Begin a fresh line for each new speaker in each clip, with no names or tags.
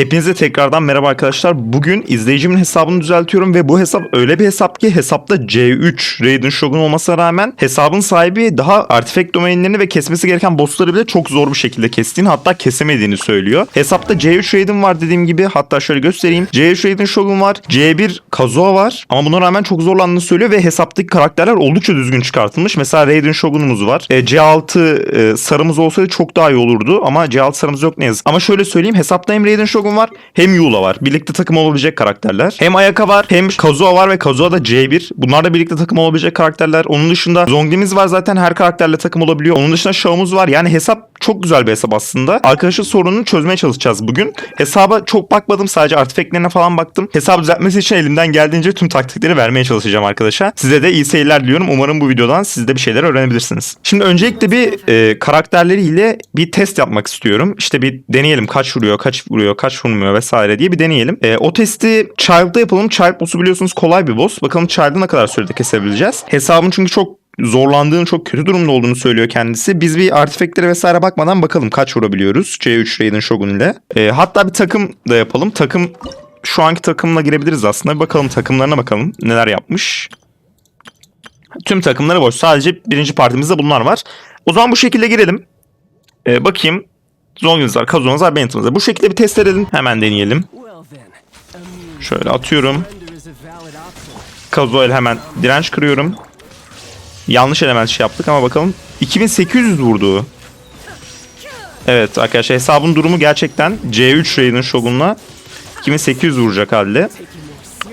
Hepinize tekrardan merhaba arkadaşlar. Bugün izleyicimin hesabını düzeltiyorum ve bu hesap öyle bir hesap ki hesapta C3 Raiden Shogun olmasına rağmen hesabın sahibi daha artifact domainlerini ve kesmesi gereken bossları bile çok zor bir şekilde kestiğini hatta kesemediğini söylüyor. Hesapta C3 Raiden var dediğim gibi hatta şöyle göstereyim. C3 Raiden Shogun var. C1 Kazuha var ama buna rağmen çok zorlandığını söylüyor ve hesaptaki karakterler oldukça düzgün çıkartılmış. Mesela Raiden Shogun'umuz var. E, C6 e, sarımız olsaydı çok daha iyi olurdu ama C6 sarımız yok ne yazık. Ama şöyle söyleyeyim hesapta hem Raiden Shogun var hem Yula var. Birlikte takım olabilecek karakterler. Hem Ayaka var hem Kazuha var ve Kazuha da C1. Bunlar da birlikte takım olabilecek karakterler. Onun dışında Zongli'miz var zaten her karakterle takım olabiliyor. Onun dışında Shao'muz var. Yani hesap çok güzel bir hesap aslında. Arkadaşın sorununu çözmeye çalışacağız bugün. Hesaba çok bakmadım sadece artifeklerine falan baktım. Hesabı düzeltmesi için elimden geldiğince tüm taktikleri vermeye çalışacağım arkadaşa. Size de iyi seyirler diliyorum. Umarım bu videodan siz de bir şeyler öğrenebilirsiniz. Şimdi öncelikle bir e, karakterleriyle bir test yapmak istiyorum. İşte bir deneyelim kaç vuruyor, kaç vuruyor, kaç vurmuyor vesaire diye bir deneyelim. E, o testi Child'da yapalım. Child boss'u biliyorsunuz kolay bir boss. Bakalım Child'ı ne kadar sürede kesebileceğiz. Hesabın çünkü çok zorlandığını çok kötü durumda olduğunu söylüyor kendisi. Biz bir artifactlere vesaire bakmadan bakalım kaç vurabiliyoruz C3 Raiden Shogun ile. E, hatta bir takım da yapalım. Takım şu anki takımla girebiliriz aslında. Bir bakalım takımlarına bakalım neler yapmış. Tüm takımları boş. Sadece birinci partimizde bunlar var. O zaman bu şekilde girelim. E, bakayım. Zonginiz var, var. Bu şekilde bir test edelim. Hemen deneyelim. Şöyle atıyorum. ile hemen direnç kırıyorum. Yanlış element şey yaptık ama bakalım. 2800 vurdu. Evet arkadaşlar hesabın durumu gerçekten C3 Raiden Shogun'la 2800 vuracak halde.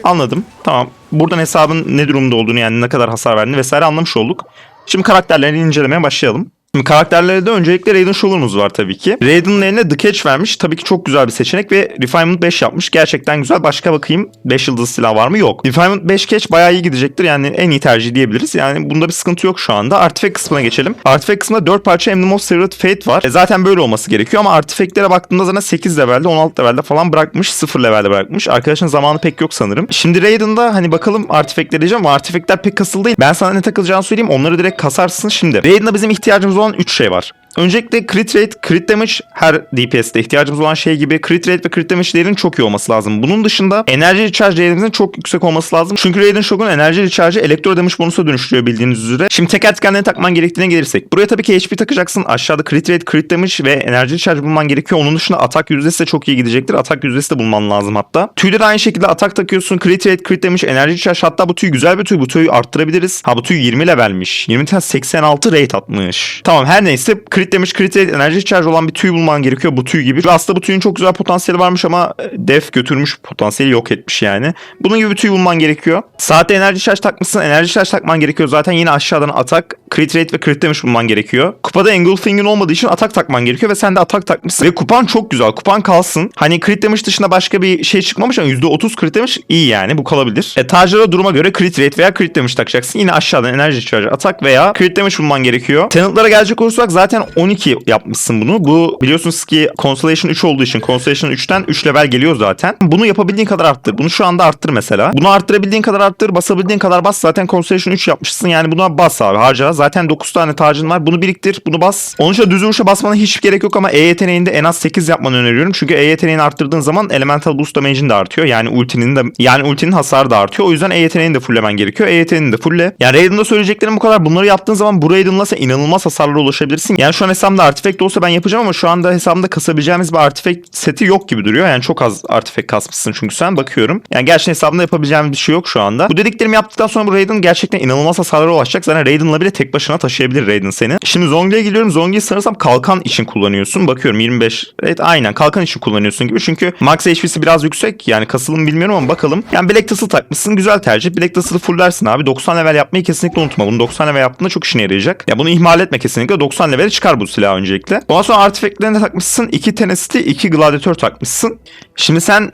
Anladım. Tamam. Buradan hesabın ne durumda olduğunu yani ne kadar hasar verdiğini vesaire anlamış olduk. Şimdi karakterlerini incelemeye başlayalım. Şimdi karakterlerde öncelikle Raiden Shogun'umuz var tabii ki. Raiden'ın eline The Catch vermiş. Tabii ki çok güzel bir seçenek ve Refinement 5 yapmış. Gerçekten güzel. Başka bakayım 5 yıldız silah var mı? Yok. Refinement 5 Catch bayağı iyi gidecektir. Yani en iyi tercih diyebiliriz. Yani bunda bir sıkıntı yok şu anda. Artifact kısmına geçelim. Artifact kısmında 4 parça Emblem of Severed Fate var. E zaten böyle olması gerekiyor ama artifactlere baktığımda zaten 8 levelde 16 levelde falan bırakmış. 0 levelde bırakmış. Arkadaşın zamanı pek yok sanırım. Şimdi Raiden'da hani bakalım artifactler diyeceğim ama artifactler pek kasıl değil. Ben sana ne takılacağını söyleyeyim. Onları direkt kasarsın şimdi. Raiden'da bizim ihtiyacımız olan 3 şey var. Öncelikle crit rate, crit damage her DPS'te ihtiyacımız olan şey gibi crit rate ve crit damage değerinin çok iyi olması lazım. Bunun dışında enerji recharge değerimizin çok yüksek olması lazım. Çünkü Raiden Shogun enerji recharge'ı elektro damage bonusa dönüştürüyor bildiğiniz üzere. Şimdi teker teker ne takman gerektiğine gelirsek. Buraya tabii ki HP takacaksın. Aşağıda crit rate, crit damage ve enerji recharge bulman gerekiyor. Onun dışında atak yüzdesi de çok iyi gidecektir. Atak yüzdesi de bulman lazım hatta. Tüyleri aynı şekilde atak takıyorsun. Crit rate, crit damage, enerji recharge. Hatta bu tüy güzel bir tüy. Bu tüyü arttırabiliriz. Ha bu tüy 20 levelmiş. 20 tane 86 rate atmış. Tamam her neyse crit damage, crit enerji recharge olan bir tüy bulman gerekiyor bu tüy gibi. Aslında bu tüyün çok güzel potansiyeli varmış ama e, def götürmüş potansiyeli yok etmiş yani. Bunun gibi bir tüy bulman gerekiyor. Saatte enerji charge takmışsın. Enerji charge takman gerekiyor. Zaten yine aşağıdan atak, crit rate ve crit damage bulman gerekiyor. Kupada engulfing'in olmadığı için atak takman gerekiyor ve sen de atak takmışsın. Ve kupan çok güzel. Kupan kalsın. Hani crit damage dışında başka bir şey çıkmamış ama %30 crit damage iyi yani. Bu kalabilir. E, duruma göre crit rate veya crit damage takacaksın. Yine aşağıdan enerji charge atak veya crit damage bulman gerekiyor. Tenantlara gelecek olursak zaten 12 yapmışsın bunu. Bu biliyorsunuz ki Constellation 3 olduğu için Constellation 3'ten 3 level geliyor zaten. Bunu yapabildiğin kadar arttır. Bunu şu anda arttır mesela. Bunu arttırabildiğin kadar arttır. Basabildiğin kadar bas. Zaten Constellation 3 yapmışsın. Yani buna bas abi harca. Zaten 9 tane tacın var. Bunu biriktir. Bunu bas. Onun için düz vuruşa basmana hiç gerek yok ama E yeteneğinde en az 8 yapmanı öneriyorum. Çünkü E yeteneğini arttırdığın zaman Elemental Boost damage'in de artıyor. Yani ultinin de yani ultinin hasarı da artıyor. O yüzden E yeteneğini de fulllemen gerekiyor. E yeteneğini de fulle. Yani Raiden'da söyleyeceklerim bu kadar. Bunları yaptığın zaman bu Raiden'la sen inanılmaz hasarlara ulaşabilirsin. Yani şu an hesabımda artifact olsa ben yapacağım ama şu anda hesabımda kasabileceğimiz bir artifact seti yok gibi duruyor. Yani çok az artifact kasmışsın çünkü sen bakıyorum. Yani gerçekten hesabımda yapabileceğim bir şey yok şu anda. Bu dediklerimi yaptıktan sonra bu Raiden gerçekten inanılmaz hasarlara ulaşacak. Zaten Raiden'la bile tek başına taşıyabilir Raiden seni. Şimdi Zongli'ye gidiyorum. Zongli'yi sanırsam kalkan için kullanıyorsun. Bakıyorum 25. Evet aynen kalkan için kullanıyorsun gibi. Çünkü max HP'si biraz yüksek. Yani kasılım bilmiyorum ama bakalım. Yani Black Tussle takmışsın. Güzel tercih. Black Tussle'ı fulllersin abi. 90 level yapmayı kesinlikle unutma. Bunu 90 level yaptığında çok işine yarayacak. Ya bunu ihmal etme kesinlikle. 90 level'e çıkar bu silah öncelikle. Ondan sonra artifactlerini de takmışsın. 2 Tenacity, 2 Gladiator takmışsın. Şimdi sen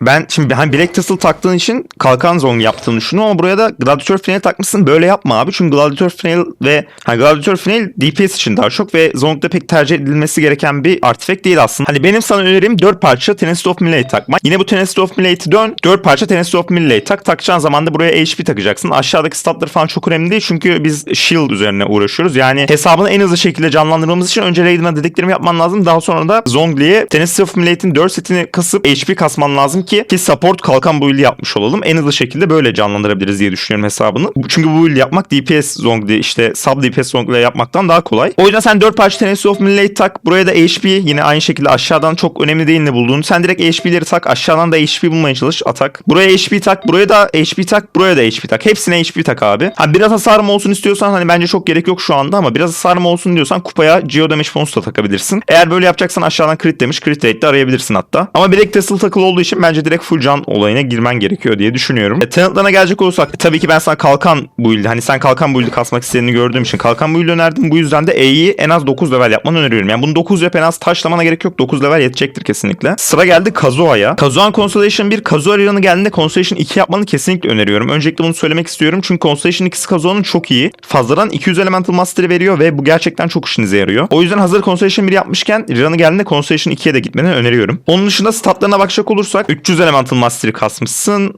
ben şimdi hani Black Tassel taktığın için kalkan zone yaptığını düşünüyorum ama buraya da Gladiator Final takmışsın böyle yapma abi. Çünkü Gladiator Final ve hani Gladiator Final DPS için daha çok ve Zone'da pek tercih edilmesi gereken bir artifact değil aslında. Hani benim sana önerim 4 parça Tenacity of Melee takmak. Yine bu Tenacity of Melee'yi dön 4 parça Tenacity of Melee tak. Takacağın zaman da buraya HP takacaksın. Aşağıdaki statları falan çok önemli değil çünkü biz shield üzerine uğraşıyoruz. Yani hesabını en hızlı şekilde canlandırmamız için önce Raiden'a dediklerimi yapman lazım. Daha sonra da Zhongli'ye Tenacity of Melee'in 4 setini kasıp HP kasman lazım ki ki support kalkan build'i yapmış olalım. En hızlı şekilde böyle canlandırabiliriz diye düşünüyorum hesabını. Çünkü bu build yapmak DPS Zhongli işte sub DPS Zhongli yapmaktan daha kolay. O yüzden sen 4 parça Tenacity of Melee tak. Buraya da HP yine aynı şekilde aşağıdan çok önemli değil ne bulduğunu. Sen direkt HP'leri tak. Aşağıdan da HP bulmaya çalış. Atak. Buraya HP tak. Buraya da HP tak. Buraya da HP tak. Hepsine HP tak abi. Ha biraz hasarım olsun istiyorsan hani bence çok gerek yok şu anda ama biraz hasarım olsun diyorsan kupaya Geo Damage bonus da takabilirsin. Eğer böyle yapacaksan aşağıdan crit demiş. Crit rate de arayabilirsin hatta. Ama Black Tassel takılı olduğu için bence direkt full can olayına girmen gerekiyor diye düşünüyorum. E, talentlarına gelecek olursak e, tabii ki ben sana kalkan build'i hani sen kalkan build'i kasmak istediğini gördüğüm için kalkan build'i önerdim. Bu yüzden de E'yi en az 9 level yapmanı öneriyorum. Yani bunu 9 yap en az taşlamana gerek yok. 9 level yetecektir kesinlikle. Sıra geldi Kazuha'ya. Kazuha'nın Constellation 1, Kazuha Riran'ı geldiğinde Constellation 2 yapmanı kesinlikle öneriyorum. Öncelikle bunu söylemek istiyorum. Çünkü Constellation 2'si Kazuha'nın çok iyi. Fazladan 200 Elemental Mastery veriyor ve bu gerçekten çok işinize yarıyor. O yüzden hazır Constellation 1 yapmışken Riran'ı geldiğinde Constellation 2'ye de gitmeni öneriyorum. Onun dışında statlarına bakacak olursak 300 Elemental Mastery kasmışsın.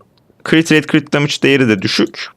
Crit rate, crit damage değeri de düşük.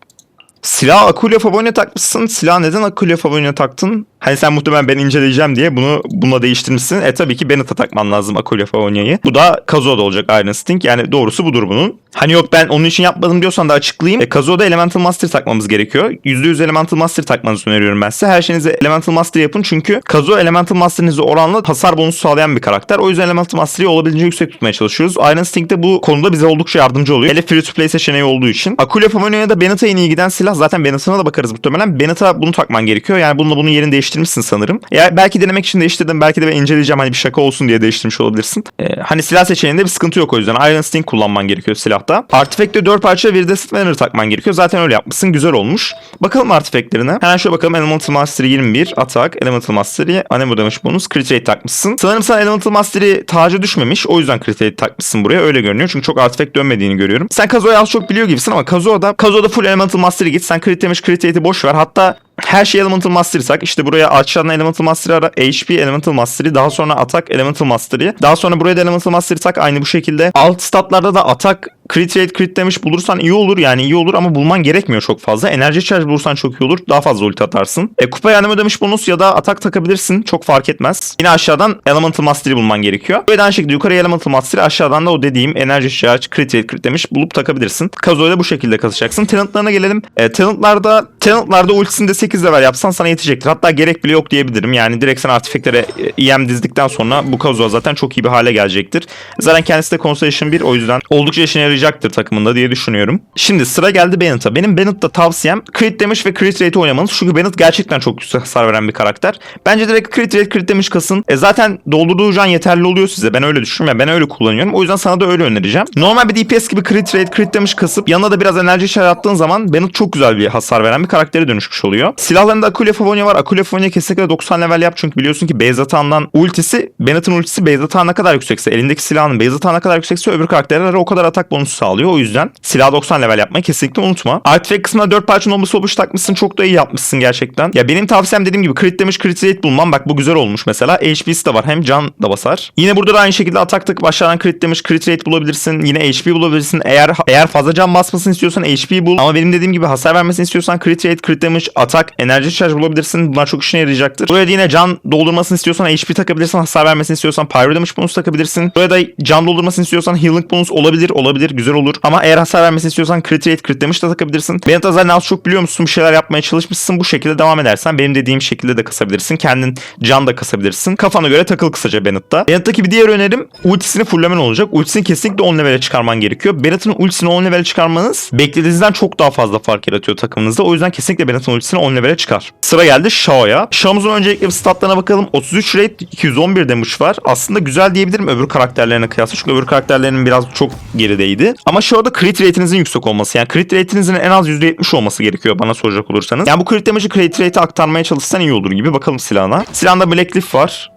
Silah Akulia Favonia takmışsın. Silah neden Akulia Favonia taktın? Hani sen muhtemelen ben inceleyeceğim diye bunu bununla değiştirmişsin. E tabii ki Bennett'a takman lazım Akulia Favonia'yı. Bu da Kazuo'da olacak Iron Sting. Yani doğrusu budur bunun. Hani yok ben onun için yapmadım diyorsan da açıklayayım. E, Kazuo'da Elemental Master takmamız gerekiyor. %100 Elemental Master takmanızı öneriyorum ben size. Her şeyinizi Elemental Master yapın çünkü Kazuo Elemental Master'ınızı oranla hasar bonusu sağlayan bir karakter. O yüzden Elemental Master'ı olabildiğince yüksek tutmaya çalışıyoruz. Iron Sting de bu konuda bize oldukça yardımcı oluyor. Hele free to play seçeneği olduğu için. Akulia Favonia'ya da Bennett'a en iyi giden silah. Zaten Bennett'ına da bakarız muhtemelen. Bennett'a bunu takman gerekiyor. Yani bununla bunun yerini değiştirmişsin sanırım. Ya belki denemek için değiştirdim. Belki de ben inceleyeceğim. Hani bir şaka olsun diye değiştirmiş olabilirsin. Ee, hani silah seçeneğinde bir sıkıntı yok o yüzden. Iron Sting kullanman gerekiyor silahta. Artifact'te 4 parça Viridescent Banner takman gerekiyor. Zaten öyle yapmışsın. Güzel olmuş. Bakalım artifact'lerine. Hemen şöyle bakalım. Elemental Mastery 21. Atak. Elemental Mastery. Anemo damage bonus. Crit rate takmışsın. Sanırım sen Elemental Mastery tacı düşmemiş. O yüzden crit rate takmışsın buraya. Öyle görünüyor. Çünkü çok artifact dönmediğini görüyorum. Sen Kazuo'yu az çok biliyor gibisin ama Kazuo'da Kazuo'da full Elemental Mastery git. Sen crit damage, crit rate'i boş ver. Hatta her şey Elemental Mastery tak. İşte buraya aşağıdan Elemental Mastery ara. HP Elemental Mastery. Daha sonra Atak Elemental Mastery. Daha sonra buraya da Elemental Mastery tak. Aynı bu şekilde. Alt statlarda da Atak Crit rate crit demiş bulursan iyi olur yani iyi olur ama bulman gerekmiyor çok fazla. Enerji charge bulursan çok iyi olur. Daha fazla ulti atarsın. E, kupa yanım ödemiş bonus ya da atak takabilirsin. Çok fark etmez. Yine aşağıdan Elemental Mastery bulman gerekiyor. Böyle aynı şekilde yukarıya Elemental Mastery aşağıdan da o dediğim enerji charge crit rate crit demiş bulup takabilirsin. Kazuo'yla bu şekilde kasacaksın. Talentlarına gelelim. E, talentlarda talentlarda ultisinde 8 level yapsan sana yetecektir. Hatta gerek bile yok diyebilirim. Yani direkt sen artifactlere e, EM dizdikten sonra bu Kazuo zaten çok iyi bir hale gelecektir. Zaten kendisi de Constellation 1 o yüzden oldukça işine yarayacaktır takımında diye düşünüyorum. Şimdi sıra geldi Bennett'a. Benim Bennett'ta tavsiyem crit damage ve crit rate oynamanız. Çünkü Bennett gerçekten çok güzel hasar veren bir karakter. Bence direkt crit rate crit damage kasın. E zaten doldurduğu can yeterli oluyor size. Ben öyle düşünüyorum. Ben öyle kullanıyorum. O yüzden sana da öyle önereceğim. Normal bir DPS gibi crit rate crit damage kasıp yanına da biraz enerji içeri attığın zaman Bennett çok güzel bir hasar veren bir karaktere dönüşmüş oluyor. Silahlarında Akulia Favonia var. Akulia Favonia kesinlikle 90 level yap. Çünkü biliyorsun ki Beyz Atağı'ndan ultisi Bennett'ın ultisi Beyz Atağı ne kadar yüksekse elindeki silahının Beyz Atağı ne kadar yüksekse öbür karakterlere o kadar atak bonusu sağlıyor. O yüzden silah 90 level yapmayı kesinlikle unutma. Artifact kısmına 4 parça noblesse oluş takmışsın. Çok da iyi yapmışsın gerçekten. Ya benim tavsiyem dediğim gibi crit damage crit rate bulmam. Bak bu güzel olmuş mesela. HP'si de var. Hem can da basar. Yine burada da aynı şekilde atak takıp aşağıdan crit damage crit rate bulabilirsin. Yine HP bulabilirsin. Eğer eğer fazla can basmasını istiyorsan HP bul. Ama benim dediğim gibi hasar vermesini istiyorsan crit rate, crit damage, atak, enerji charge bulabilirsin. Bunlar çok işine yarayacaktır. Buraya da yine can doldurmasını istiyorsan HP takabilirsin. Hasar vermesini istiyorsan pyro damage bonus takabilirsin. Buraya da can doldurmasını istiyorsan healing bonus olabilir. Olabilir. Güzel olur. Ama eğer hasar vermesini istiyorsan crit rate, crit damage de takabilirsin. Bennett Azar'ın az çok biliyor musun? Bir şeyler yapmaya çalışmışsın. Bu şekilde devam edersen benim dediğim şekilde de kasabilirsin. Kendin can da kasabilirsin. Kafana göre takıl kısaca Bennett'ta. Bennett'taki bir diğer önerim ultisini fulllemen olacak. Ultisini kesinlikle 10 level'e çıkarman gerekiyor. Bennett'ın ultisini 10 level'e çıkarmanız beklediğinizden çok daha fazla fark yaratıyor takımınızda. O yüzden kesinlikle Bennett'ın ultisini 10 level'e çıkar. Sıra geldi Shao'ya. Shao'muzun öncelikle bir statlarına bakalım. 33 rate 211 damage var. Aslında güzel diyebilirim öbür karakterlerine kıyasla. Çünkü öbür karakterlerinin biraz çok gerideydi. Ama Shao'da crit rate'inizin yüksek olması. Yani crit rate'inizin en az %70 olması gerekiyor bana soracak olursanız. Yani bu crit damage'ı crit rate'e aktarmaya çalışsan iyi olur gibi. Bakalım silahına. Silahında Black Leaf var.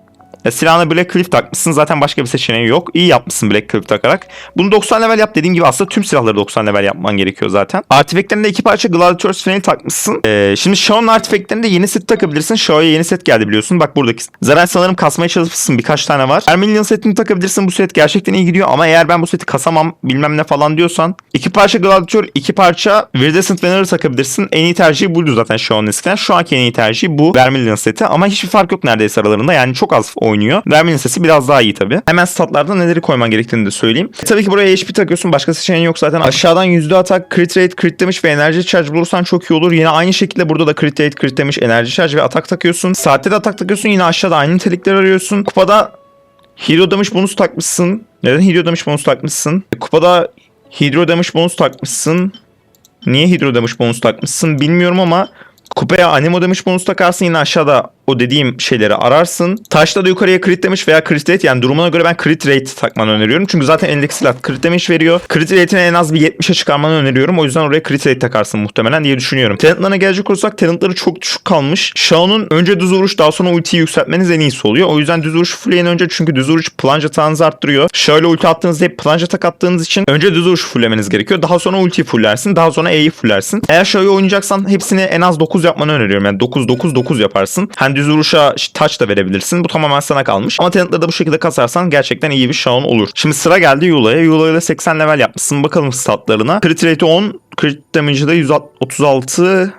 Ya silahına Black Cliff takmışsın. Zaten başka bir seçeneği yok. İyi yapmışsın Black Cliff takarak. Bunu 90 level yap dediğim gibi aslında tüm silahları 90 level yapman gerekiyor zaten. Artifactlerinde iki parça Gladiators Fenil takmışsın. Ee, şimdi Shao'nun artifactlerinde yeni set takabilirsin. Shao'ya yeni set geldi biliyorsun. Bak buradaki. Zaten sanırım kasmaya çalışmışsın. Birkaç tane var. Vermilion setini takabilirsin. Bu set gerçekten iyi gidiyor. Ama eğer ben bu seti kasamam bilmem ne falan diyorsan. iki parça Gladiator, iki parça Viridescent Vener'ı takabilirsin. En iyi tercihi buydu zaten Shao'nun eskiden. Şu anki en iyi tercihi bu Vermilion seti. Ama hiçbir fark yok neredeyse aralarında. Yani çok az oynuyor. Vermilion seti biraz daha iyi tabii. Hemen statlarda neleri koyman gerektiğini de söyleyeyim. E, tabii ki buraya HP takıyorsun. Başka seçeneğin yok zaten. Aşağıdan yüzde atak, crit rate, crit damage ve enerji charge bulursan çok iyi olur. Yine aynı şekilde burada da crit rate, crit damage, enerji charge ve atak takıyorsun. Saatte de atak takıyorsun. Yine aşağıda aynı nitelikleri arıyorsun. Kupada Hero damage bonus takmışsın. Neden Hero damage bonus takmışsın? E, Kupada Hydro damage bonus takmışsın. Niye Hydro damage bonus takmışsın bilmiyorum ama Kupaya Anemo damage bonus takarsın yine aşağıda o dediğim şeyleri ararsın. Taşta da yukarıya crit damage veya crit rate yani durumuna göre ben crit rate takmanı öneriyorum. Çünkü zaten elindeki silah crit damage veriyor. Crit rate'ini en az bir 70'e çıkarmanı öneriyorum. O yüzden oraya crit rate takarsın muhtemelen diye düşünüyorum. Talentlarına gelecek olursak talentları çok düşük kalmış. Shao'nun önce düz vuruş daha sonra ultiyi yükseltmeniz en iyisi oluyor. O yüzden düz vuruş fullleyin önce çünkü düz vuruş plunge atağınızı arttırıyor. Şöyle ulti attığınızda hep plunge atak attığınız için önce düz vuruş fulllemeniz gerekiyor. Daha sonra ultiyi fullersin. Daha sonra E'yi fullersin. Eğer Shao'yu oynayacaksan hepsini en az 9 yapmanı öneriyorum. Yani 9 9 9 yaparsın. Hani düz vuruşa touch da verebilirsin. Bu tamamen sana kalmış. Ama talentları da bu şekilde kasarsan gerçekten iyi bir Shao'un olur. Şimdi sıra geldi Yula'ya. Da 80 level yapmışsın. Bakalım statlarına. Crit rate 10. Crit damage'ı da 136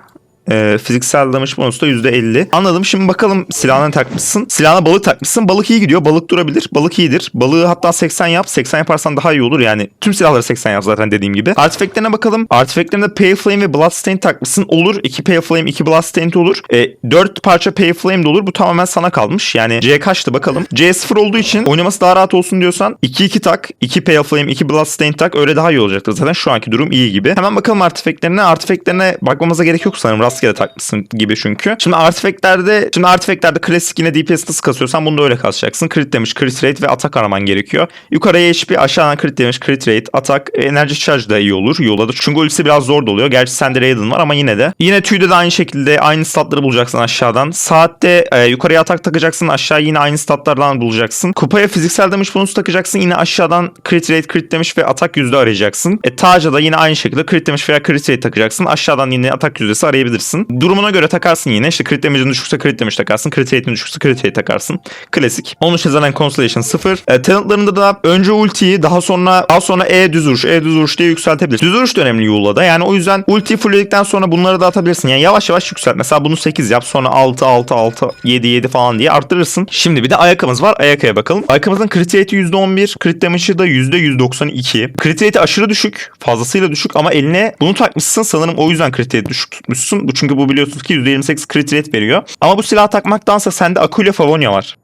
e, fiziksel damage bonusu da %50. Anladım. Şimdi bakalım silahına takmışsın. Silahına balık takmışsın. Balık iyi gidiyor. Balık durabilir. Balık iyidir. Balığı hatta 80 yap. 80 yaparsan daha iyi olur. Yani tüm silahları 80 yap zaten dediğim gibi. Artifactlerine bakalım. Artifactlerinde Pale Flame ve Bloodstain takmışsın. Olur. 2 Pale Flame, 2 Bloodstain olur. E, 4 parça Pale Flame de olur. Bu tamamen sana kalmış. Yani C kaçtı bakalım. C 0 olduğu için oynaması daha rahat olsun diyorsan 2-2 tak. 2 Pale Flame, 2 Bloodstain tak. Öyle daha iyi olacaktır. Zaten şu anki durum iyi gibi. Hemen bakalım artifactlerine. Artifactlerine bakmamıza gerek yok sanırım. Rastgele takmışsın gibi çünkü. Şimdi artifactlerde şimdi artifactlerde klasik yine DPS nasıl kasıyorsan bunu da öyle kasacaksın. Crit damage, crit rate ve atak araman gerekiyor. Yukarıya HP, aşağıdan crit damage, crit rate, atak, enerji charge da iyi olur. Yola da. Çünkü ultisi biraz zor doluyor. Gerçi sende Raiden var ama yine de. Yine tüyde de aynı şekilde aynı statları bulacaksın aşağıdan. Saatte e, yukarıya atak takacaksın. Aşağı yine aynı statlardan bulacaksın. Kupaya fiziksel damage bonus takacaksın. Yine aşağıdan crit rate, crit damage ve atak yüzde arayacaksın. E, Taca da yine aynı şekilde crit damage veya crit rate takacaksın. Aşağıdan yine atak yüzdesi arayabilirsin. Durumuna göre takarsın yine. İşte crit damage'in düşükse crit damage takarsın. Crit rate'in düşükse crit rate takarsın. Klasik. Onun için zaten Constellation 0. E, talentlarında da önce ultiyi daha sonra daha sonra E düz vuruş, E düz vuruş diye yükseltebilirsin. Düz vuruş da önemli Yuğla'da. Yani o yüzden ultiyi fullledikten sonra bunları da atabilirsin. Yani yavaş yavaş yükselt. Mesela bunu 8 yap sonra 6 6 6 7 7 falan diye arttırırsın. Şimdi bir de ayakkabımız var. Ayakkabıya bakalım. Ayakkabımızın crit rate'i %11. Crit damage'ı da %192. Crit rate'i aşırı düşük. Fazlasıyla düşük ama eline bunu takmışsın. Sanırım o yüzden crit rate'i düşük tutmuşsun. Bu çünkü bu biliyorsunuz ki %28 crit rate veriyor. Ama bu silah takmaktansa sende Akulia Favonia var.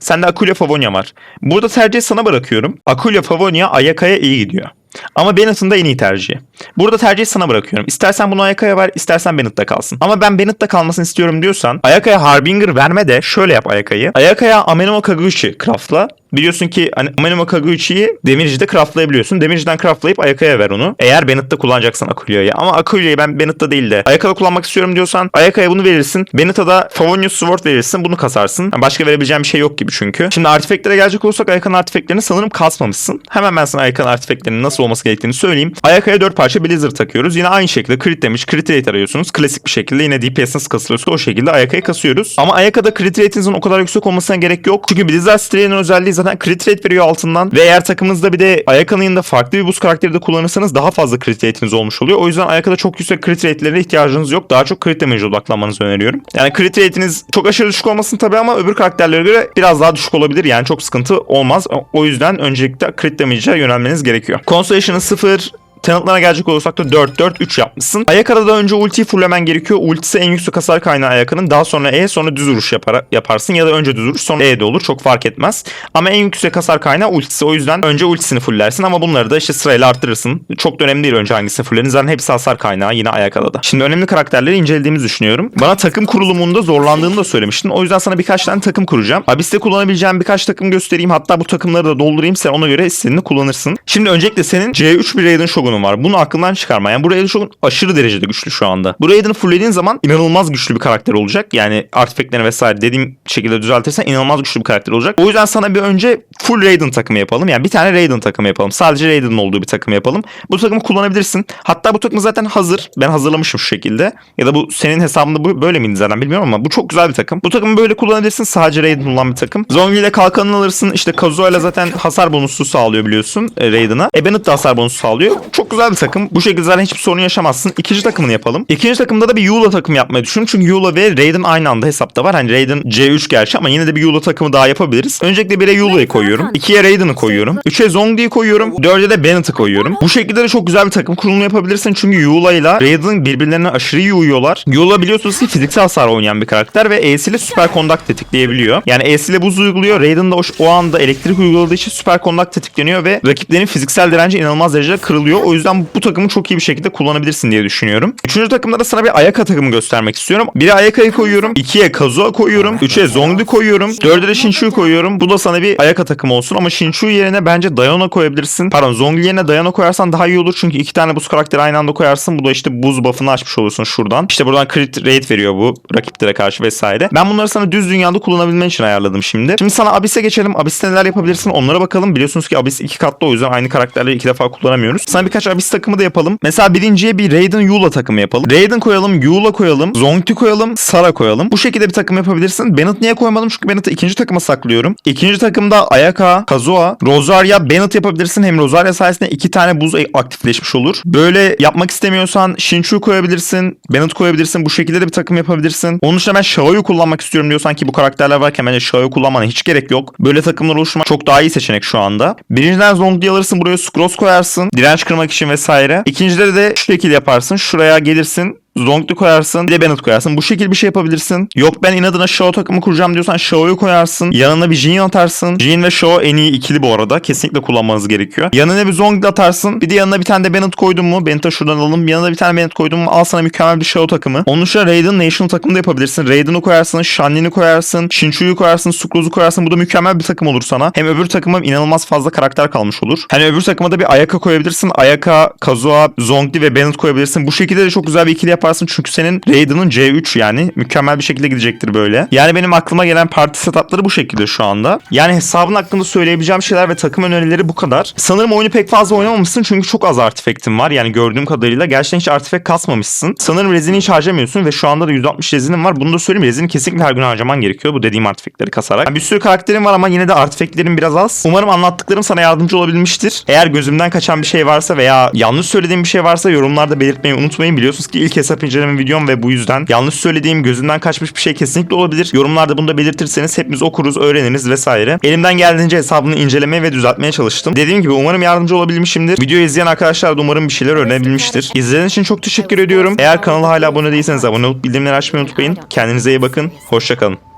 Sende Akulia Favonia var. Burada tercihi sana bırakıyorum. Akulia Favonia Ayaka'ya iyi gidiyor. Ama Bennett'ın da en iyi tercihi. Burada tercihi sana bırakıyorum. İstersen bunu Ayaka'ya ver, istersen Bennett'ta kalsın. Ama ben Bennett'ta kalmasını istiyorum diyorsan Ayaka'ya Harbinger verme de şöyle yap Ayaka'yı. Ayaka'ya Amenoma Kaguchi craftla. Biliyorsun ki hani Amenoma Kaguchi'yi Demirci'de craftlayabiliyorsun. Demirci'den craftlayıp Ayaka'ya ver onu. Eğer Bennett'ta kullanacaksan Akulia'yı. Ama Akulia'yı ben Bennett'ta değil de Ayaka'da kullanmak istiyorum diyorsan Ayaka'ya bunu verirsin. Bennett'a da Favonius Sword verirsin. Bunu kasarsın. Yani başka verebileceğim bir şey yok gibi çünkü. Şimdi artifactlere gelecek olursak Ayaka'nın artifactlerini sanırım kasmamışsın. Hemen ben sana Ayaka'nın artifactlerinin nasıl olması gerektiğini söyleyeyim. Ayaka'ya 4 parça Blazer takıyoruz. Yine aynı şekilde crit damage, crit rate arıyorsunuz. Klasik bir şekilde yine DPS nasıl kasılıyorsa o şekilde Ayaka'yı kasıyoruz. Ama Ayaka'da crit rate'inizin o kadar yüksek olmasına gerek yok. Çünkü Blizzard Stray'nin özelliği zaten crit rate veriyor altından. Ve eğer takımınızda bir de Ayaka'nın yanında farklı bir buz karakteri de kullanırsanız daha fazla crit rate'iniz olmuş oluyor. O yüzden Ayaka'da çok yüksek crit rate'lerine ihtiyacınız yok. Daha çok crit damage'e odaklanmanızı öneriyorum. Yani crit rate'iniz çok aşırı düşük olmasın tabii ama öbür karakterlere göre biraz daha düşük olabilir. Yani çok sıkıntı olmaz. O yüzden öncelikle crit damage'e yönelmeniz gerekiyor. Constellation'ın 0 Talentlara gelecek olursak da 4-4-3 yapmışsın. Ayaka'da da önce ultiyi fulllemen gerekiyor. Ultisi en yüksek hasar kaynağı Ayaka'nın. Daha sonra E sonra düz vuruş yapar, yaparsın. Ya da önce düz vuruş sonra E de olur. Çok fark etmez. Ama en yüksek hasar kaynağı ultisi. O yüzden önce ultisini fulllersin ama bunları da işte sırayla arttırırsın. Çok da önemli değil önce hangisini fullerin. Zaten hepsi hasar kaynağı yine Ayaka'da da. Şimdi önemli karakterleri incelediğimizi düşünüyorum. Bana takım kurulumunda zorlandığını da söylemiştin. O yüzden sana birkaç tane takım kuracağım. Abyss'te kullanabileceğim birkaç takım göstereyim. Hatta bu takımları da doldurayım. Sen ona göre istediğini kullanırsın. Şimdi öncelikle senin C3 bir Raiden Shogun'un Shogun var. Bunu aklından çıkarma. Yani bu Shogun aşırı derecede güçlü şu anda. Bu Raiden'ı fulllediğin zaman inanılmaz güçlü bir karakter olacak. Yani artifactlerini vesaire dediğim şekilde düzeltirsen inanılmaz güçlü bir karakter olacak. O yüzden sana bir önce full Raiden takımı yapalım. Yani bir tane Raiden takımı yapalım. Sadece Raiden'ın olduğu bir takım yapalım. Bu takımı kullanabilirsin. Hatta bu takım zaten hazır. Ben hazırlamışım şu şekilde. Ya da bu senin hesabında bu böyle miydi zaten bilmiyorum ama bu çok güzel bir takım. Bu takımı böyle kullanabilirsin. Sadece Raiden olan bir takım. Zongli ile kalkanını alırsın. İşte Kazuha ile zaten hasar bonusu sağlıyor biliyorsun e, Raiden'a. E Bennett de hasar bonusu sağlıyor. Çok güzel bir takım. Bu şekilde zaten hiçbir sorun yaşamazsın. İkinci takımını yapalım. İkinci takımda da bir Eula takımı yapmayı düşünüyorum. Çünkü Eula ve Raiden aynı anda hesapta var. Hani Raiden C3 gerçi ama yine de bir Eula takımı daha yapabiliriz. Öncelikle 1'e Eula'yı koyuyorum. 2'ye Raiden'ı koyuyorum. 3'e Zhongli'yi koyuyorum. 4'e de Bennett'ı koyuyorum. Bu şekilde de çok güzel bir takım kurulumu yapabilirsin. Çünkü Eula ile Raiden birbirlerine aşırı iyi uyuyorlar. Eula biliyorsunuz ki fiziksel hasar oynayan bir karakter ve E'si ile süper kondak tetikleyebiliyor. Yani E'si ile buz uyguluyor. Raiden de o, o anda elektrik uyguladığı için süper kondak tetikleniyor ve rakiplerin fiziksel direnci inanılmaz derecede kırılıyor. O yüzden bu takımı çok iyi bir şekilde kullanabilirsin diye düşünüyorum. Üçüncü takımda da sana bir Ayaka takımı göstermek istiyorum. 1'e Ayaka'yı koyuyorum. 2'ye Kazuha koyuyorum. 3'e Zhongli koyuyorum. 4'e de Shinshu'yu koyuyorum. Bu da sana bir Ayaka takımı olsun ama Shinshu yerine bence Diana koyabilirsin. Pardon Zhongli yerine Diana koyarsan daha iyi olur çünkü iki tane buz karakteri aynı anda koyarsın. Bu da işte buz buff'ını açmış olursun şuradan. İşte buradan crit rate veriyor bu rakiplere karşı vesaire. Ben bunları sana düz dünyada kullanabilmen için ayarladım şimdi. Şimdi sana Abyss'e geçelim. Abyss'te neler yapabilirsin onlara bakalım. Biliyorsunuz ki Abyss iki katlı o yüzden aynı karakterleri iki defa kullanamıyoruz. Sana birkaç Abyss takımı da yapalım. Mesela birinciye bir Raiden Eula takımı yapalım. Raiden koyalım, Eula koyalım, Zhongli koyalım, Sara koyalım. Bu şekilde bir takım yapabilirsin. Bennett niye koymadım? Çünkü Bennett'ı ikinci takıma saklıyorum. İkinci takımda Ayaka, Kazuha, Rosaria, Bennett yapabilirsin. Hem Rosaria sayesinde iki tane buz aktifleşmiş olur. Böyle yapmak istemiyorsan Shinshu koyabilirsin, Bennett koyabilirsin. Bu şekilde de bir takım yapabilirsin. Onun dışında ben Shao'yu kullanmak istiyorum diyorsan ki bu karakterler varken bence Shao'yu kullanmana hiç gerek yok. Böyle takımlar oluşturmak çok daha iyi seçenek şu anda. Birinciden Zhongli alırsın buraya Scrolls koyarsın. Direnç kırmak için vesaire. İkincide de şu şekilde yaparsın. Şuraya gelirsin. Zongli koyarsın. Bir de Bennett koyarsın. Bu şekilde bir şey yapabilirsin. Yok ben inadına Shao takımı kuracağım diyorsan Shao'yu koyarsın. Yanına bir Jin atarsın. Jin ve Shao en iyi ikili bu arada. Kesinlikle kullanmanız gerekiyor. Yanına bir Zongli atarsın. Bir de yanına bir tane de Bennett koydun mu? Bennett'ı şuradan alalım. Yanına bir tane Bennett koydun mu? Al sana mükemmel bir Shao takımı. Onun dışında Raiden National takımı da yapabilirsin. Raiden'ı koyarsın. Shanlin'i koyarsın. Shinshu'yu koyarsın. Sukroz'u koyarsın. Bu da mükemmel bir takım olur sana. Hem öbür takıma inanılmaz fazla karakter kalmış olur. Hani öbür takıma da bir Ayaka koyabilirsin. Ayaka, Kazuha, Zongli ve Bennett koyabilirsin. Bu şekilde de çok güzel bir ikili yaparsın. Çünkü senin Raiden'ın C3 yani mükemmel bir şekilde gidecektir böyle. Yani benim aklıma gelen parti setupları bu şekilde şu anda. Yani hesabın hakkında söyleyebileceğim şeyler ve takım önerileri bu kadar. Sanırım oyunu pek fazla oynamamışsın çünkü çok az artifact'in var. Yani gördüğüm kadarıyla gerçekten hiç artifact kasmamışsın. Sanırım rezini hiç harcamıyorsun ve şu anda da 160 rezinin var. Bunu da söyleyeyim. Rezini kesinlikle her gün harcaman gerekiyor bu dediğim artifact'leri kasarak. Yani bir sürü karakterin var ama yine de artifact'lerin biraz az. Umarım anlattıklarım sana yardımcı olabilmiştir. Eğer gözümden kaçan bir şey varsa veya yanlış söylediğim bir şey varsa yorumlarda belirtmeyi unutmayın. Biliyorsunuz ki ilk hesap inceleme videom ve bu yüzden yanlış söylediğim gözünden kaçmış bir şey kesinlikle olabilir. Yorumlarda bunu da belirtirseniz hepimiz okuruz, öğreniriz vesaire. Elimden geldiğince hesabını incelemeye ve düzeltmeye çalıştım. Dediğim gibi umarım yardımcı olabilmişimdir. Videoyu izleyen arkadaşlar da umarım bir şeyler öğrenebilmiştir. İzlediğiniz için çok teşekkür ediyorum. Eğer kanala hala abone değilseniz abone olup bildirimleri açmayı unutmayın. Kendinize iyi bakın. Hoşçakalın.